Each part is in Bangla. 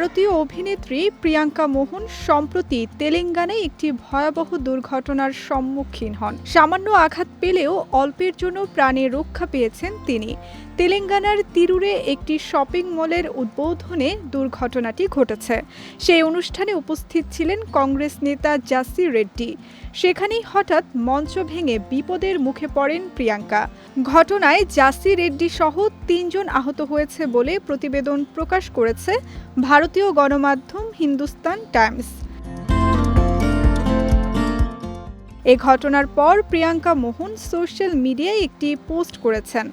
ভারতীয় অভিনেত্রী প্রিয়াঙ্কা মোহন সম্প্রতি তেলেঙ্গানায় একটি ভয়াবহ দুর্ঘটনার সম্মুখীন হন। সামান্য আঘাত পেলেও অল্পের জন্য প্রাণে রক্ষা পেয়েছেন তিনি। তেলেঙ্গানার তিরুরে একটি শপিং মলের উদ্বোধনে দুর্ঘটনাটি ঘটেছে। সেই অনুষ্ঠানে উপস্থিত ছিলেন কংগ্রেস নেতা জাসি রেড্ডি। সেখানেই হঠাৎ মঞ্চ ভেঙে বিপদের মুখে পড়েন প্রিয়াঙ্কা। ঘটনায় জাসি রেড্ডি সহ তিনজন আহত হয়েছে বলে প্রতিবেদন প্রকাশ করেছে ভারতীয় গণমাধ্যম হিন্দুস্তান টাইমস। এ ঘটনার পর প্রিয়াঙ্কা মোহন সোশ্যাল মিডিয়ায় একটি পোস্ট করেছেন,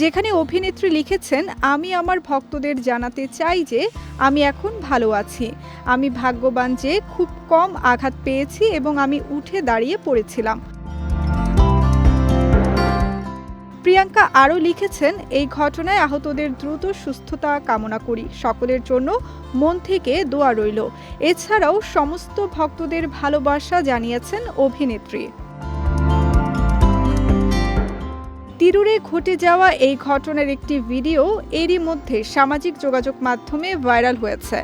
যেখানে অভিনেত্রী লিখেছেন, আমি আমার ভক্তদের জানাতে চাই যে আমি এখন ভালো আছি। আমি ভাগ্যবান যে খুব কম আঘাত পেয়েছি এবং আমি উঠে দাঁড়িয়ে পড়েছিলাম। প্রিয়াঙ্কা আরও লিখেছেন, এই ঘটনায় আহতদের দ্রুত সুস্থতা কামনা করি। সকলের জন্য মন থেকে দোয়া রইল। এছাড়াও সমস্ত ভক্তদের ভালোবাসা জানিয়েছেন অভিনেত্রী। তিরুরে ঘটে যাওয়া এই ঘটনার একটি ভিডিও এরই মধ্যে সামাজিক যোগাযোগ মাধ্যমে ভাইরাল হয়েছে।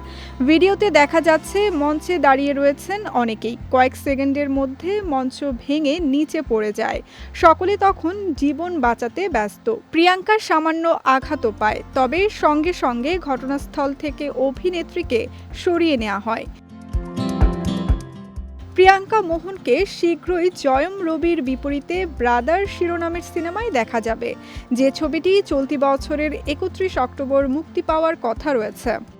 ভিডিওতে দেখা যাচ্ছে, মঞ্চে দাঁড়িয়ে রয়েছেন অনেকেই। কয়েক সেকেন্ডের মধ্যে মঞ্চ ভেঙে নিচে পড়ে যায়। সকলে তখন জীবন বাঁচাতে ব্যস্ত। প্রিয়াঙ্কার সামান্য আঘাতও পায়, তবে সঙ্গে সঙ্গে ঘটনাস্থল থেকে অভিনেত্রীকে সরিয়ে নেওয়া হয়। প্রিয়াঙ্কা মোহনকে শীঘ্রই জয়ম রবির বিপরীতে ব্রাদার শিরোনামের সিনেমায় দেখা যাবে। যে ছবিটি চলতি বছরের একত্রিশ অক্টোবর মুক্তি পাওয়ার কথা রয়েছে।